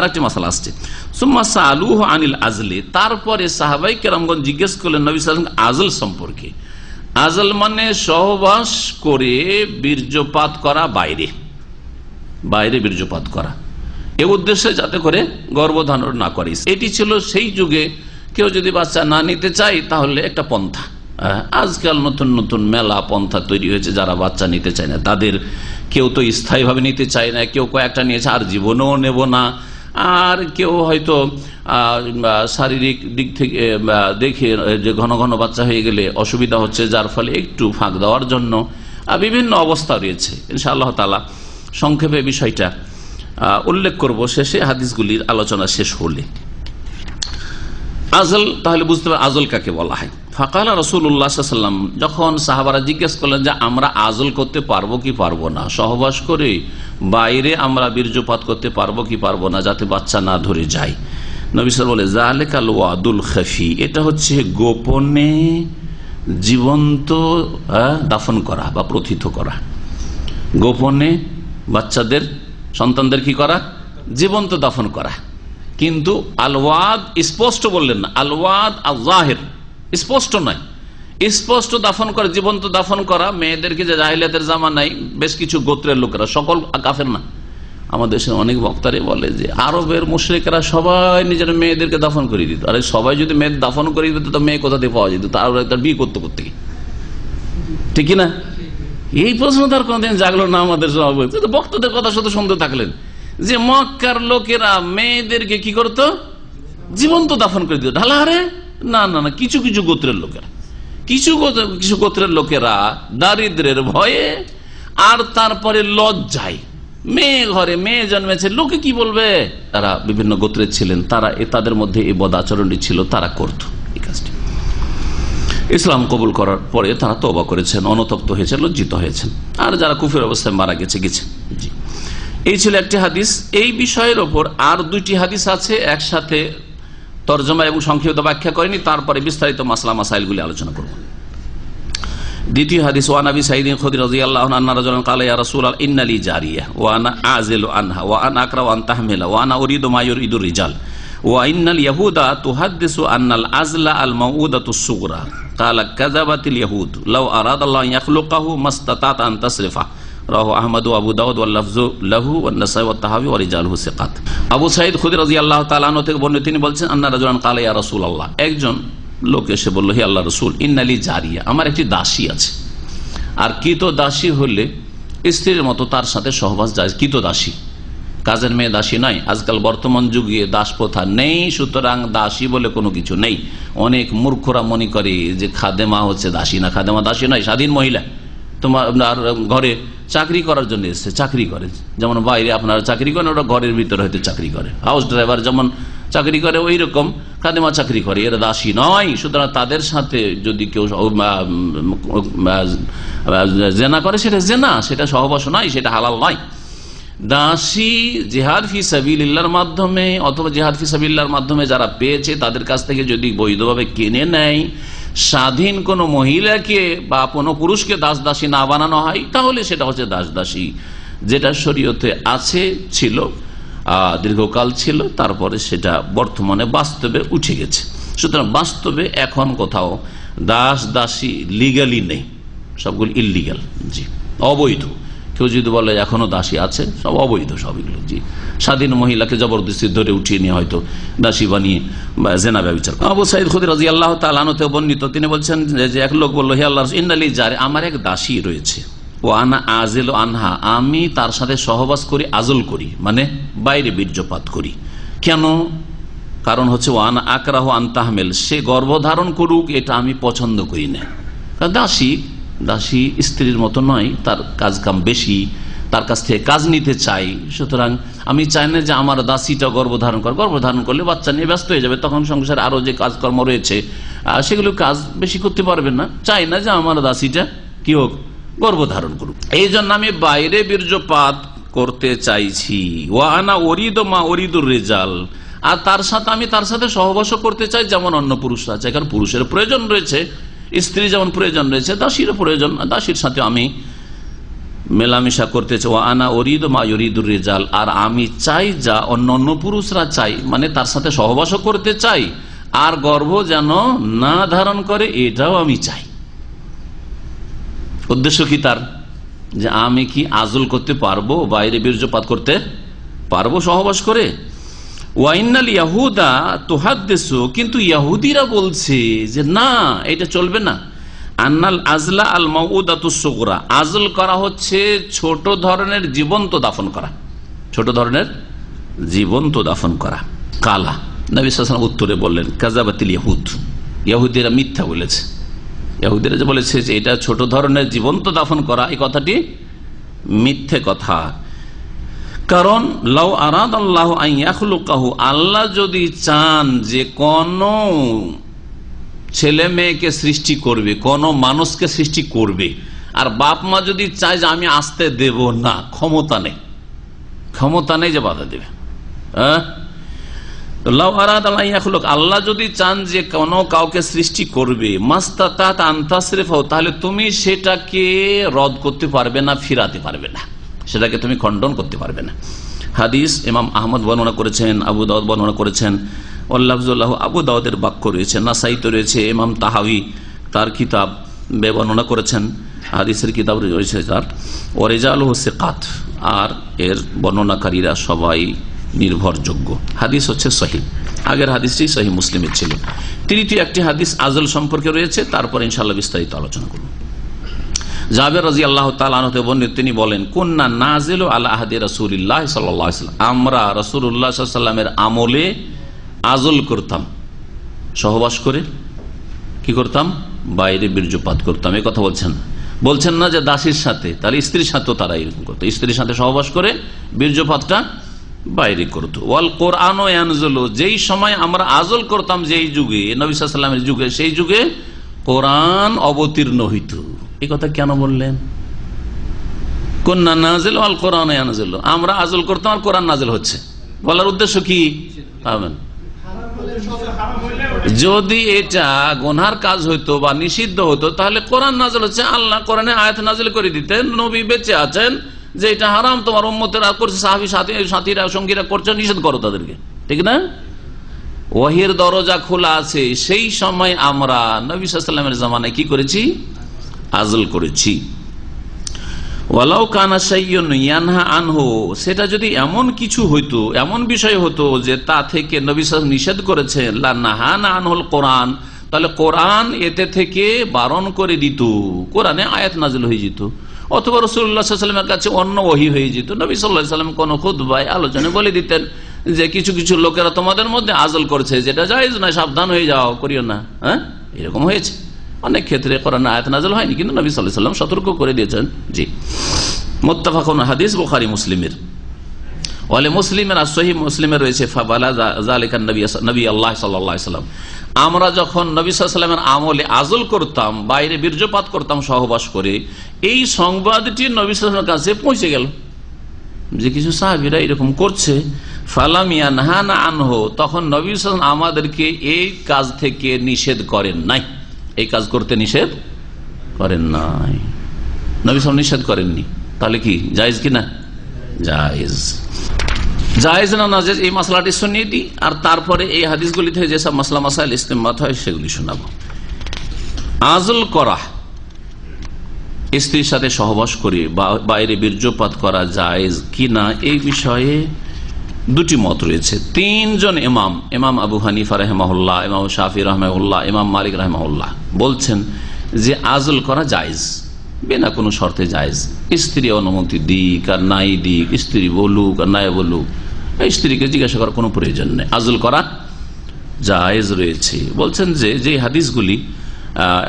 আরেকটি মশালা আসছে। সুম্মা সালুহ আনিল আজলে, তারপরে সাহাবাই কেরামগঞ্জ জিজ্ঞেস করলেন, নবী সালাম আজল সম্পর্কে। আজল মানে সহবাস করে বীর্যপাত করা বাইরে। বাইরে বীর্যপাত করা। এ উদ্দেশ্যে যাতে করে গর্ভধারণ না করে। এটি ছিল সেই যুগে কেউ যদি বাচ্চা না নিতে চায়, তাহলে একটা পন্থা। আজকাল নতুন নতুন মেলা, পন্থা তৈরি হয়েছে যারা বাচ্চা নিতে চায় না। তাদের কেউ তো স্থায়ীভাবে নিতে চায় না, কেউ কয়েকটা নিয়েছে, আর জীবনেও নেব না। আর কেউ হয়তো শারীরিক দিক থেকে দেখে, যে ঘন ঘন বাচ্চা হয়ে গেলে অসুবিধা হচ্ছে, যার ফলে একটু ফাঁক দেওয়ার জন্য বিভিন্ন অবস্থা রয়েছে। ইনশাআল্লাহ তালা সংক্ষেপে বিষয়টা উল্লেখ করব শেষে হাদিসগুলির আলোচনা শেষ হলে। আজল, তাহলে বুঝতে পারে আজল কাকে বলা হয়। ফাকালা রসুল্লাহাম যখন সাহাবারা জিজ্ঞেস করলেন যে আমরা আজল করতে পারব কি পারব না, সহবাস করে বাইরে আমরা বীর্যপাত করতে পারব কি পারব না যাতে বাচ্চা না ধরে যায়। নবী সাল বলে জালেকাল ওয়াদুল খফি এটা হচ্ছে গোপনে জীবন্ত দাফন করা বা প্রথিত করা। গোপনে বাচ্চাদের, সন্তানদের কি করা? জীবন্ত দাফন করা। কিন্তু আলওয়াদ স্পষ্ট বললেন না। আলওয়াদ আল্লাহের স্পষ্ট নয়। স্পষ্ট দাফন করা, জীবন্ত দাফন করা মেয়েদেরকে যে জাহিলিয়াতের জামা নাই, বেশ কিছু গোত্রের লোকেরা। সকল কাফের না। আমাদের দেশের অনেক বক্তারে বলে যে, আরবের মুশ্রিকেরা সবাই নিজের মেয়েদেরকে দাফন করে দিত। আরে সবাই যদি মেয়ে দাফন করে দিত, তো মেয়ে কোথা থেকে পাওয়া যেত? তার তার বিয়ে করতে করতে। ঠিক না? এই প্রশ্ন তার কোনদিন জাগলো না আমাদের সভাপতি। বক্তাদের কথা শুধু শুনতে থাকলেন। যে মক্কার লোকেরা মেয়েদেরকে কি করতো? জীবন্ত দাফন করে দিত। ঢালাহারে না না না, কিছু কিছু গোত্রের লোকেরা। কিছু কিছু গোত্রের লোকেরা দারিদ্রের ভয়ে আর তারপরে লজ্জায়। মেয়ে ঘরে মেয়ে জন্মেছে, লোকে কি বলবে? তারা বিভিন্ন গোত্রের ছিলেন, তারা তাদের মধ্যে এই বদ আচরণটি ছিল, তারা করত এই কাজটি। ইসলাম কবুল করার পরে তারা তবা করেছেন, অনতপ্ত হয়েছে লজ্জিত হয়েছেন। আর যারা কুফের অবস্থায় মারা গেছে গেছে জি। এই ছিল একটি হাদিস। এই বিষয়ের ওপর আর দুইটি হাদিস আছে, একসাথে তর্জমা এবং সংক্ষিপ্ত ব্যাখ্যা করেনি। তারপরে বিস্তারিত মাসলা, মাসাইলগুলি আলোচনা করব। দ্বিতীয় হাদিস ইন্নালি জারিয়া, ওয়া আনা আযিলু আনহা, ওয়া আনা আকরা ওয়া আন তাহমিলা ওয়া ইন্নাল ইয়াহুদা তুহাদ্দিসু আযলা আল মাউউদাতু সুগরা ক্বালা কাযাবাতিল আবু দাউদ তাহাবি আবু সাঈদ থেকে তিনি বলছেন রাসূলুল্লাহ। একজন লোক এসে বলল, হে আল্লাহ রসুল ইন্নালি জারিয়া, আমার একটি দাসী আছে। আর কিত দাসী হলে স্ত্রীর মতো তার সাথে সহবাস যায়, কিত দাসী। কাজের মেয়ে দাসী নয়, আজকাল বর্তমান যুগে দাস প্রথা নেই, সুতরাং দাসী বলে কোনো কিছু নেই। অনেক মূর্খরা মনে করে যে খাদেমা হচ্ছে দাসী না, খাদেমা দাসী নয়, স্বাধীন মহিলা। তোমার ঘরে চাকরি করার জন্য এসছে, চাকরি করে। যেমন বাইরে আপনারা চাকরি করেন, ওরা ঘরের ভিতরে হয়তো চাকরি করে। হাউস ড্রাইভার যেমন চাকরি করে ওই রকম খাদেমা চাকরি করে, এরা দাসী নয়। সুতরাং তাদের সাথে যদি কেউ জেনা করে, সেটা জেনা, সেটা সহবাস নয় সেটা হালাল নয় দাসী জেহাদ ফি সাবিল্লার মাধ্যমে, অথবা জেহাদ ফি সাবিল্লার মাধ্যমে যারা পেয়েছে, তাদের কাছ থেকে যদি বৈধভাবে কিনে নেয় স্বাধীন কোনো মহিলাকে বা কোনো পুরুষকে দাস দাসী না বানানো হয়, তাহলে সেটা হচ্ছে দাস দাসী যেটা শরীয়তে আছে, ছিল দীর্ঘকাল ছিল, তারপরে সেটা বর্তমানে বাস্তবে উঠে গেছে। সুতরাং বাস্তবে এখন কোথাও দাস দাসী লিগালি নেই। সবগুলি ইলিগাল জি, অবৈধ। কেউ যদি বলে, এখনও দাসী আছে? সব অবৈধ সবগুলো জি। স্বাধীন মহিলাকে জবরদস্তি ধরে উঠিয়ে নিয়ে হয়তো দাসী বানিয়ে বা জেনা ব্যবচার আবু সাইদ খুদি রাজি আল্লাহ তালানতে বর্ণিত, তিনি বলছেন যে- এক লোক বলল, হে আল্লাহ ইন্দালি যারে আমার এক দাসী রয়েছে। ও আনা আজেল আনহা, আমি তার সাথে সহবাস করি আজল করি মানে বাইরে বীর্যপাত করি। কেন? কারণ হচ্ছে ওয়ান আকরাহ আন্তাহমেল সে গর্ভধারণ করুক, এটা আমি পছন্দ করি না। দাসী দাসী স্ত্রীর মতো নয়, তার কাজ কাম বেশি, তার কাছ থেকে কাজ নিতে চাই। সুতরাং আমি চাই না যে আমার দাসীটা গর্ভধারণ করে গর্ভধারণ করলে বাচ্চা নিয়ে ব্যস্ত হয়ে যাবে। তখন সংসারে আরও যে কাজকর্ম রয়েছে সেগুলো কাজ বেশি করতে পারবেন না। চাই না যে আমার দাসীটা কি হোক, গর্ভধারণ করুক। এই জন্য আমি বাইরে বীর্যপাত করতে চাইছি। ওয়ানা অরিদ মা অরিদুর রেজাল। আর তার সাথে আমি তার সাথে সহবাস করতে চাই, যেমন অন্য পুরুষরা চাই কারণ পুরুষের প্রয়োজন রয়েছে। স্ত্রী যেমন প্রয়োজন রয়েছে দাসীর প্রয়োজন। দাসীর সাথে আমি মেলামেশা করতে চাই। ও আনা অরিদ মা ইরিদুর রেজাল। আর আমি চাই যা অন্য অন্য পুরুষরা চাই মানে তার সাথে সহবাসও করতে চাই। আর গর্ভ যেন না ধারণ করে, এটাও আমি চাই। উদ্দেশ্য কি তার? যে আমি কি আজল করতে পারব, বাইরে বীর্যপাত করতে পারব সহবাস করে? ওয়াইনাল ইয়াহুদা তোহাদ্দেশু কিন্তু ইয়াহুদিরা বলছে যে না, এটা চলবে না। আন্নাল আজলা আল মৌদাতুসোকরা আজল করা হচ্ছে ছোট ধরনের জীবন্ত দাফন করা। ছোট ধরনের জীবন্ত দাফন করা। কালা, নবী সালাম উত্তরে বললেন কাজাবাতিল ইয়াহুদ। ইয়াহুদিরা মিথ্যা বলেছে। ইয়াহুদিরা যে বলেছে যে এটা ছোট ধরনের জীবন্ত দাফন করা, এই কথাটি মিথ্যে কথা। কারণ লাউ আরাদ আল্লাহ আইয়াখলুকাহু আল্লাহ যদি চান যে কোন ছেলে মেয়েকে সৃষ্টি করবে, কোন মানুষকে সৃষ্টি করবে, আর বাপ মা যদি চায় যে আমি আসতে দেব না, ক্ষমতা নেই। ক্ষমতা নেই যে বাধা দেবে। হ্যাঁ? আল্লাহ যদি চান যে কোনো কাউকে সৃষ্টি করবে হও তাহলে তুমি সেটাকে রদ করতে পারবে না, ফিরাতে পারবে না। সেটাকে তুমি খণ্ডন করতে পারবে না। হাদিস ইমাম আহমদ বর্ণনা করেছেন, আবু দাউদ বর্ণনা করেছেন আল্লাহ আবু দাউদের বাক্য রয়েছে নাসাইতে রয়েছে, ইমাম তাহাবি তার কিতাব বর্ণনা করেছেন, হাদিসের কিতাব রয়েছে তার। ওরেজাল কাত আর এর বর্ণনাকারীরা সবাই নির্ভরযোগ্য। হাদিস হচ্ছে সহি আগের হাদিসটি সহি মুসলিমের ছিল। তৃতীয় একটি হাদিস আজল সম্পর্কে রয়েছে, তারপর ইনশাল্লাহ বিস্তারিত আলোচনা করব। জাবের রাজি আল্লাহ তালতে বর্ণিত, তিনি বলেন কন্যা নাজিল আল্লাহ রসুল্লাহ সাল্লাম। আমরা রসুল্লাহ সাল্লামের আমলে আজল করতাম। সহবাস করে কি করতাম? বাইরে বীর্যপাত করতাম। এ কথা বলছেন বলছেন না যে দাসীর সাথে তার স্ত্রীর সাথেও তারা এরকম করতো। স্ত্রীর সাথে সহবাস করে বীর্যপাতটা বাইরে করতো। ওয়াল কোরআন যেই সময় আমরা আজল করতাম, যেই যুগে নবিসামের যুগে, সেই যুগে কোরআন অবতীর্ণ হইত। এই কথা কেন বললেন? কন্যা নাজেল আল কোরআন আমরা আজল করতাম আর কোরআন নাজেল হচ্ছে। বলার উদ্দেশ্য কি? পাবেন যদি এটা গোনার কাজ হইতো বা নিষিদ্ধ হতো, তাহলে কোরআন নাজল হচ্ছে, আল্লাহ কোরআনে আয়াত নাজল করে দিতেন, নবী বেঁচে আছেন, যে এটা হারাম, তোমার উম্মতেরা করছে, সাহাবি, সাথী, সাথীরা, সঙ্গীরা করছে, নিষেধ করো তাদেরকে। ঠিক না? ওহির দরজা খোলা আছে, সেই সময় আমরা নবী সাল্লামের জামানায় কি করেছি? আজল করেছি। ওয়ালাউ কানা সাইয়ানহা আনহো, সেটা যদি এমন কিছু হইতো, এমন বিষয় হতো যে তা থেকে নবী নিষেধ করেছেন লাহানা আনহল কোরআন, তাহলে কোরআন এতে থেকে বারণ করে দিত, কোরআনে আয়াত নাজল হয়ে যেত। অথবা রসুল্লাহামের কাছে অন্য ওহি হয়ে যেত, নবী সাল্লাহ সাল্লাম কোনো খুদ্ায় আলোচনা বলে দিতেন যে কিছু কিছু লোকেরা তোমাদের মধ্যে আজল করছে, যেটা যাইজ না সাবধান হয়ে যাও, করিও না। হ্যাঁ? এরকম হয়েছে। অনেক ক্ষেত্রে কোরআন আয়াত নাজল হয়নি, কিন্তু নবী সাল্লাম সতর্ক করে দিয়েছেন। জি। মোত্তাফাকুন হাদিস, বুখারি, মুসলিমের। ওয়ালে মুসলিমের আর সহি মুসলিমের রয়েছে, ফাবালা আমরা যখন নবী আমলে আজল করতাম, বাইরে বীর্যপাত করতাম, সহবাস করে, এই সংবাদটি নবী কাছে পৌঁছে গেল। যে কিছু সাহাবিরা এরকম করছে ফালামিয়া নাহানা আনহো, তখন নবী সাল্লাম আমাদেরকে এই কাজ থেকে নিষেধ করেন নাই। এই কাজ করতে নিষেধ? করেন নাই। নবী সাল নিষেধ করেননি। তাহলে কি, জায়েজ কি না? না এই মশলাটি শুনিয়ে দিই আর তারপরে এই হাদিসগুলি থেকে যেসব মশলা মাসাইল ইস্তেমাত হয়, সেগুলি শোনাবো। আজল করা স্ত্রীর সাথে সহবাস করে বাইরে বীর্যপাত করা জায়েজ কিনা এই বিষয়ে দুটি মত রয়েছে। তিনজন ইমাম ইমাম আবু হানিফা রহমাউল্লাহ ইমাম শাফি রহমাউল্লাহ ইমাম মালিক রহমাউল্লাহ বলছেন যে আজল করা জায়েজ, বিনা কোনো শর্তে জায়েজ। স্ত্রী অনুমতি দিক আর নাই দিক, স্ত্রী বলুক আর নাই বলুক স্ত্রীকে জিজ্ঞাসা করার কোনো প্রয়োজন নেই। আজল করা জায়েজ রয়েছে। বলছেন যে যে হাদিসগুলি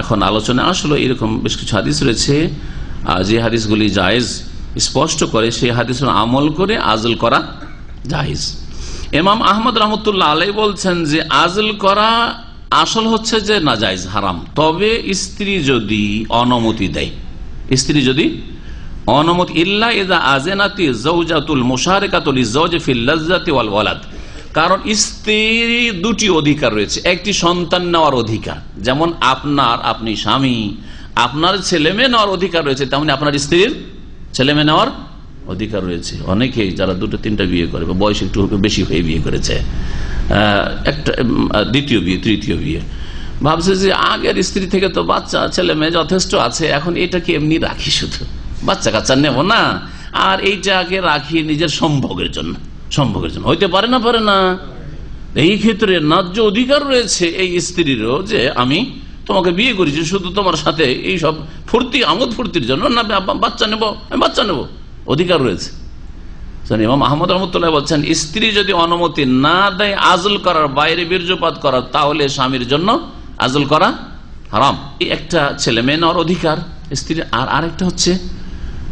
এখন আলোচনা আসলো, এরকম বেশ কিছু হাদিস রয়েছে যে হাদিসগুলি জায়েজ স্পষ্ট করে, সেই হাদিস আমল করে আজল করা জাহিজ। এমাম আহমদ রহমতুল্লাহ আলাই বলছেন যে আজল করা আসল হচ্ছে যে না জায়জ, হারাম। তবে স্ত্রী যদি অনুমতি দেয়, স্ত্রী যদি অনুমতি আজেনাতি কারণ স্ত্রী দুটি অধিকার রয়েছে। একটি সন্তান নেওয়ার অধিকার, যেমন আপনার, আপনি স্বামী, আপনার ছেলে মেয়ে নেওয়ার অধিকার রয়েছে, তেমনি আপনার স্ত্রীর ছেলে মেয়ে নেওয়ার অধিকার রয়েছে। অনেকেই যারা দুটো, তিনটা বিয়ে করে বা বয়স একটু বেশি হয়ে বিয়ে করেছে একটা দ্বিতীয় বিয়ে, তৃতীয় বিয়ে। ভাবছে যে আগের স্ত্রী থেকে তো বাচ্চা, ছেলে মেয়ে যথেষ্ট আছে, এখন এটাকে এমনি রাখি শুধু? বাচ্চা কাচ্চা নেব না। আর এইটাকে রাখি নিজের সম্ভোগের জন্য সম্ভোগের জন্য। হইতে পারে না পারে না। এই ক্ষেত্রে ন্যায্য অধিকার রয়েছে এই স্ত্রীরও যে আমি তোমাকে বিয়ে করেছি, শুধু তোমার সাথে এই সব ফুর্তি, আমোদ ফুর্তির জন্য না বাচ্চা নেব, আমি বাচ্চা নেব। অধিকার রয়েছে। আহমদ রহমতুল্লাহ বলছেন, স্ত্রী যদি অনুমতি না দেয় আজল করার বাইরে বীর্যপাত করার তাহলে স্বামীর জন্য আজল করা হারাম। একটা ছেলে মেয়ে নেওয়ার অধিকার, স্ত্রীর। আর আরেকটা হচ্ছে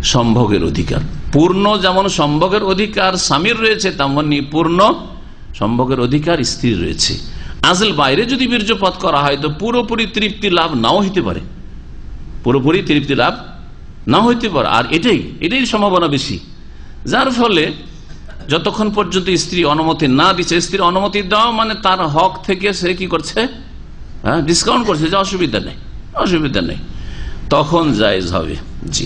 সম্ভোগের অধিকার। পূর্ণ যেমন সম্ভোগের অধিকার স্বামীর রয়েছে, তেমনি পূর্ণ সম্ভোগের অধিকার স্ত্রীর রয়েছে। আজল বাইরে যদি বীর্যপাত করা হয়, তো পুরোপুরি তৃপ্তি লাভ নাও হতে পারে। পুরোপুরি তৃপ্তি লাভ না হইতে পারে, আর এটাই এটাই সম্ভাবনা বেশি। যার ফলে যতক্ষণ পর্যন্ত স্ত্রী অনুমতি না দিচ্ছে স্ত্রীর অনুমতি দেওয়া মানে তার হক থেকে সে কি করছে? হ্যাঁ ডিসকাউন্ট করছে, যে অসুবিধা নেই অসুবিধা নেই। তখন জায়েজ হবে, জি।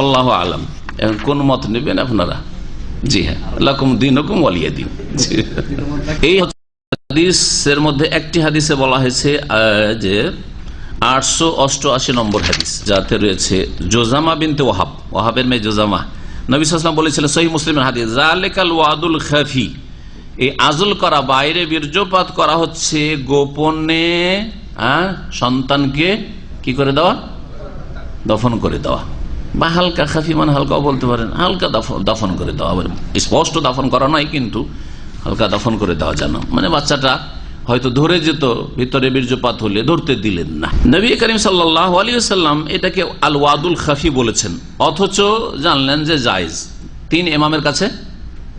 আল্লাহ আলম। এখন কোন মত নেবেন আপনারা? জি হ্যাঁ লাকুম দিন হুকুম ওয়ালিয়া দিন। এই হাদিসের মধ্যে একটি হাদিসে বলা হয়েছে যে আটশো অষ্টআশি নম্বর হাদিস, যাতে রয়েছে জোজামা বিনতে ওহাব ওহাবের মেয়ে জোজামা। নবী সাল্লাম বলেছিলেন সহি মুসলিমের হাদিস জালেকাল ওয়াদুল খাফি এই আজল করা, বাইরে বীর্যপাত করা হচ্ছে গোপনে সন্তানকে কি করে দেওয়া? দফন করে দেওয়া। বা হালকা খাফি মানে হালকাও বলতে পারেন, হালকা দাফন- করে দেওয়া। স্পষ্ট দাফন করা নয় কিন্তু হালকা দাফন করে দেওয়া যেন। মানে বাচ্চাটা হয়তো ধরে যেত, ভিতরে বীর্যপাত হলে ধরতে দিলেন না। নবী করিম সাল্লাহ আলিয়াল্লাম এটাকে আল ওয়াদুল খাফি বলেছেন। অথচ জানলেন যে জায়েজ। তিন এমামের কাছে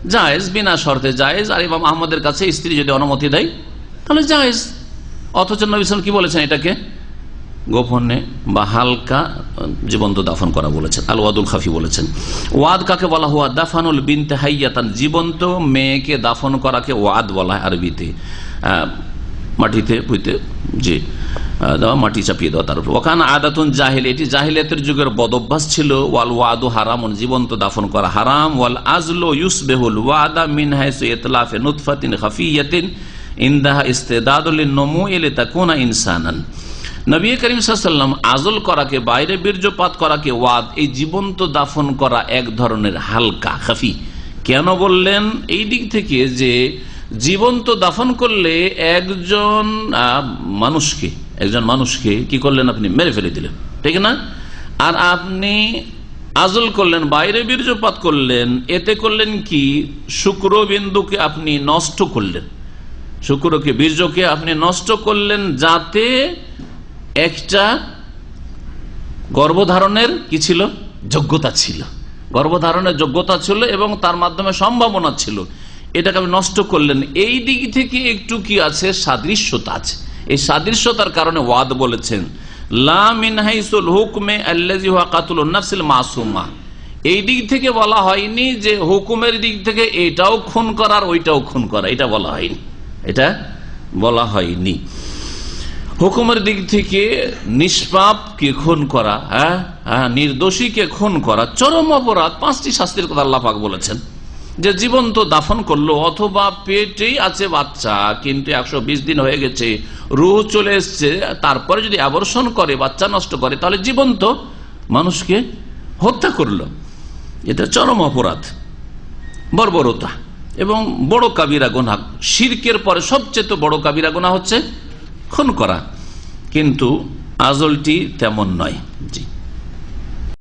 জায়েজ, বিনা শর্তে জায়েজ, আর ইমাম আহমদের কাছে স্ত্রী যদি অনুমতি দেয়, তাহলে জায়েজ। অথচ নবী সাল্লাম কি বলেছেন এটাকে? গোপনে বা হালকা জীবন্ত দাফন করা বলেছেন আল ওয়াদুল খাফি বলেছেন। ওয়াদ কাকে বলা হুয়া? দাফানুল বিনতে হাইয়াতান, জীবন্ত মেয়েকে দাফন করাকে ওয়াদ বলা হয় আরবিতে। মাটিতে পুঁতে দেওয়া মাটি চাপিয়ে দেওয়া তার উপর। ওখান আদাতুন জাহিল এটি জাহিলিয়াতের যুগের বদভ্যাস ছিল। ওয়াল ওয়াদু হারাম জীবন্ত দাফন করা হারাম। ওয়াল আজলো ইউস ইউসবেহুল ওয়াদা মিন হাইসু ইতলাফে নুতফাতিন খাফিয়াতিন ইন্দাহা ইস্তেদাদুল নমু এলে তাকুনা ইনসানান। নবী করিম সাল্লাম আজল করাকে, বাইরে বীর্যপাত করাকে ওয়াদ, এই জীবন্ত দাফন করা এক ধরনের হালকা, খাফি। কেন বললেন? এই দিক থেকে যে জীবন্ত দাফন করলে একজন মানুষকে একজন মানুষকে কি করলেন আপনি? মেরে ফেলে দিলেন। ঠিক না? আর আপনি আজল করলেন, বাইরে বীর্যপাত করলেন, এতে করলেন কি? শুক্রবিন্দুকে আপনি নষ্ট করলেন। শুক্রকে, বীর্যকে আপনি নষ্ট করলেন যাতে একটা গর্ভধারণের কি ছিল? যোগ্যতা ছিল। গর্ভধারণের যোগ্যতা ছিল এবং তার মাধ্যমে সম্ভাবনা ছিল। এটাকে আপনি নষ্ট করলেন। এই দিক থেকে একটু কি আছে? সাদৃশ্যতা আছে। এই সাদৃশ্যতার কারণে ওয়াদ বলেছেন মাসুমা। এই দিক থেকে বলা হয়নি যে হুকুমের দিক থেকে এটাও খুন করার ওইটাও খুন করা। এটা বলা হয়নি। এটা বলা হয়নি। হুকুমের দিক থেকে নিষ্পাপকে খুন করা হ্যাঁ? হ্যাঁ নির্দোষীকে খুন করা, চরম অপরাধ। পাঁচটি শাস্তির কথা আল্লাহ পাক বলেছেন। যে জীবন্ত দাফন করল, অথবা পেটেই আছে বাচ্চা, কিন্তু একশো বিশ দিন হয়ে গেছে, রুহ চলে এসছে, তারপরে যদি আবর্ষণ করে, বাচ্চা নষ্ট করে, তাহলে জীবন্ত মানুষকে হত্যা করল। এটা চরম অপরাধ, বর্বরতা। এবং বড় কাবিরা গোনা, শিরকের পরে সবচেয়ে তো বড় কাবিরা গোনা হচ্ছে, খুন করা। কিন্তু আজলটি তেমন নয়।